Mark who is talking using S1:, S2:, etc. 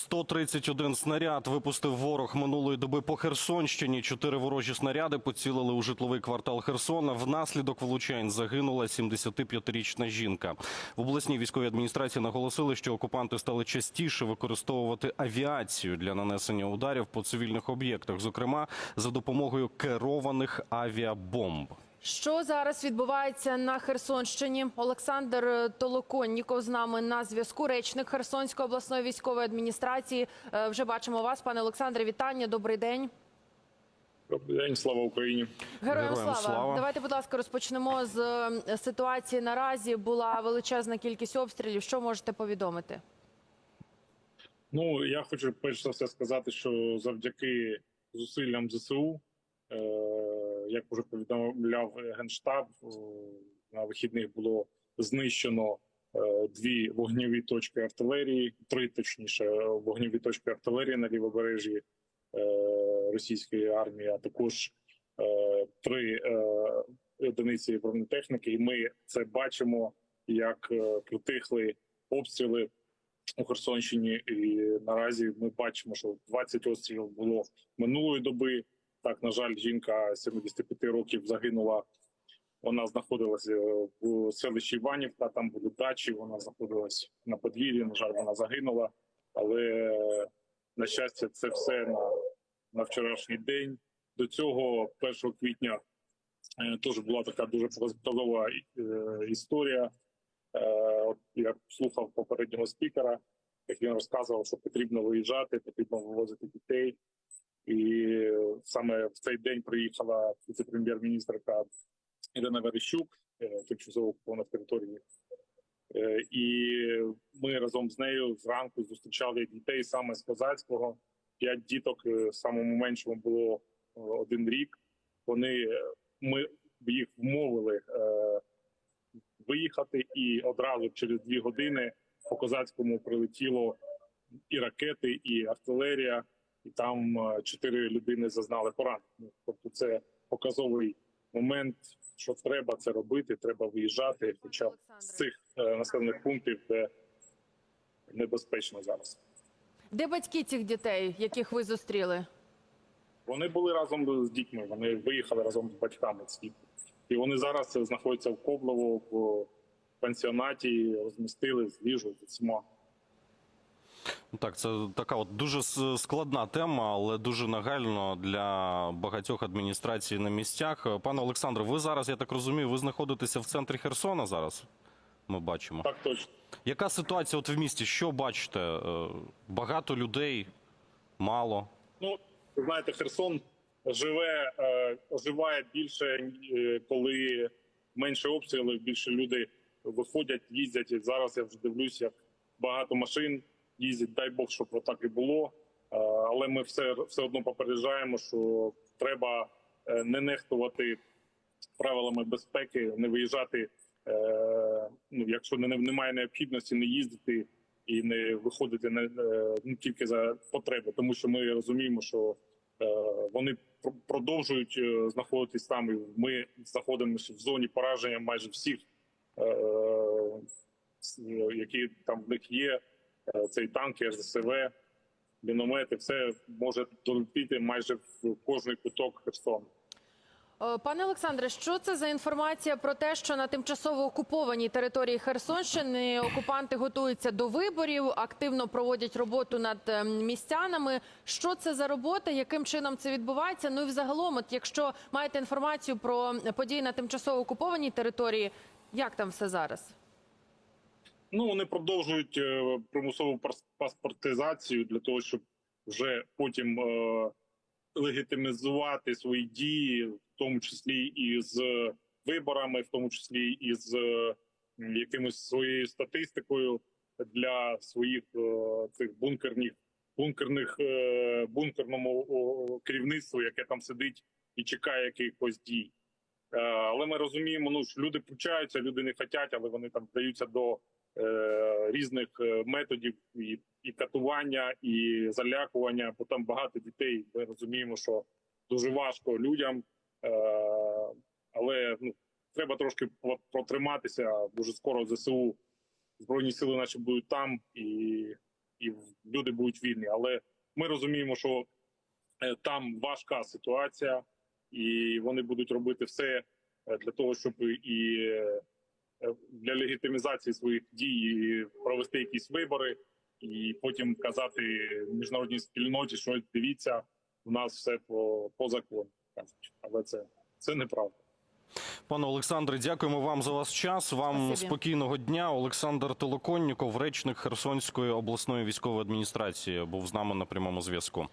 S1: 131 снаряд випустив ворог минулої доби по Херсонщині. Чотири ворожі снаряди поцілили у житловий квартал Херсона. Внаслідок влучань загинула 75-річна жінка. В обласній військовій адміністрації наголосили, що окупанти стали частіше використовувати авіацію для нанесення ударів по цивільних об'єктах, зокрема за допомогою керованих авіабомб.
S2: Що зараз відбувається на Херсонщині? Олександр Толоконніков з нами на зв'язку. Речник Херсонської обласної військової адміністрації. Е, Вже бачимо вас, пане Олександре. Вітання. Добрий день.
S3: Добрий день, слава Україні.
S2: Героям,
S1: Героям
S2: слава.
S1: слава.
S2: Давайте, будь ласка, розпочнемо з е, ситуації наразі. Була величезна кількість обстрілів. Що можете повідомити?
S3: Ну я хочу перш за все сказати, що завдяки зусиллям ЗСУ, е, як вже повідомляв генштаб, е, на вихідних було знищено е, дві вогневі точки артилерії, три точніше вогневі точки артилерії на лівобережжі е, російської армії, а також три одиниці бронетехніки. І ми це бачимо, як притихли обстріли у Херсонщині. І наразі ми бачимо, що 20 обстрілів було минулої доби. Так, на жаль, жінка 75 років загинула. Вона знаходилася в селищі Іванівка, там були дачі. Вона знаходилась на подвір'ї. На жаль, вона загинула. Але на щастя, це все на, на вчорашній день. До цього 1 квітня е, теж була така дуже показова е, історія. Е, я слухав попереднього спікера, як він розказував, що потрібно виїжджати, потрібно вивозити дітей. І саме в цей день приїхала віце-прем'єр-міністрка Ірина Верещук, е, тимчасово окупована території. Е, І ми разом з нею зранку зустрічали дітей саме з козацького. П'ять діток е, самому меншому було один рік. Вони ми їх вмовили виїхати, і одразу через дві години по козацькому прилетіло і ракети, і артилерія, і там е, чотири людини зазнали поранень. Тобто, це показовий момент, що треба це робити, треба виїжджати, хоча б з цих е, населених пунктів, де небезпечно зараз.
S2: Де батьки цих дітей, яких ви зустріли?
S3: Вони були разом з дітьми. Вони виїхали разом з батьками. з дітьми. І вони зараз знаходяться в Коблево в пансіонаті, розмістили з їжу з усіма.
S1: Ну, Так, це така от дуже складна тема, але дуже нагально для багатьох адміністрацій на місцях. Пане Олександре, ви зараз, я так розумію, ви знаходитеся в центрі Херсона зараз. Ми бачимо.
S3: Так точно.
S1: Яка ситуація от в місті? Що бачите? Е, Багато людей, мало.
S3: Ну, ви знаєте, Херсон живе, е, оживає більше, е, коли менше обстрілів, більше люди виходять, їздять. І зараз я вже дивлюсь, як багато машин їздять. Дай Бог, щоб отак і було. Е, але ми все, все одно попереджаємо, що треба е, не нехтувати правилами безпеки, не виїжджати, е, ну, якщо не, немає необхідності, не їздити і не виходити не, е, ну, тільки за потреби, тому що ми розуміємо, що вони продовжують знаходитись там. Ми знаходимося в зоні пораження майже всіх, які там в них є. Е, Цей танки, РЗСВ, міномети, все може долетіти майже в кожний куток Херсону.
S2: Е, Пане Олександре, що це за інформація про те, що на тимчасово окупованій території Херсонщини окупанти готуються до виборів, активно проводять роботу над е, містянами? Що це за робота? Яким чином це відбувається? Ну і взагалом, от якщо маєте інформацію про події на тимчасово окупованій території, як там все зараз?
S3: Ну вони продовжують е, примусову пас- паспортизацію для того, щоб вже потім е, легітимізувати свої дії, в тому числі і з виборами, в тому числі і з е, якимось своєю статистикою для своїх е, цих бункерних бункерних е, бункерному керівництву, яке там сидить і чекає якихось дій. Е, Але ми розуміємо, ну що люди включаються, люди не хочуть, але вони там вдаються до е, різних е, методів і, і катування, і залякування, бо там багато дітей. Ми розуміємо, що дуже важко людям, е, але ну треба трошки протриматися. Дуже скоро ЗСУ збройні сили, наші будуть там, і і люди будуть вільні. Але ми розуміємо, що е, там важка ситуація, і вони будуть робити все е, для того, щоб і е, для легітимізації своїх дій провести якісь вибори, і потім казати міжнародній спільноті, що дивіться, у нас все по, по закону. Але це, це неправда.
S1: Пане Олександре, дякуємо вам за ваш час. Вам
S2: Спасибі.
S1: спокійного дня. Олександр Толоконніков, речник Херсонської обласної військової адміністрації, був з нами на прямому зв'язку.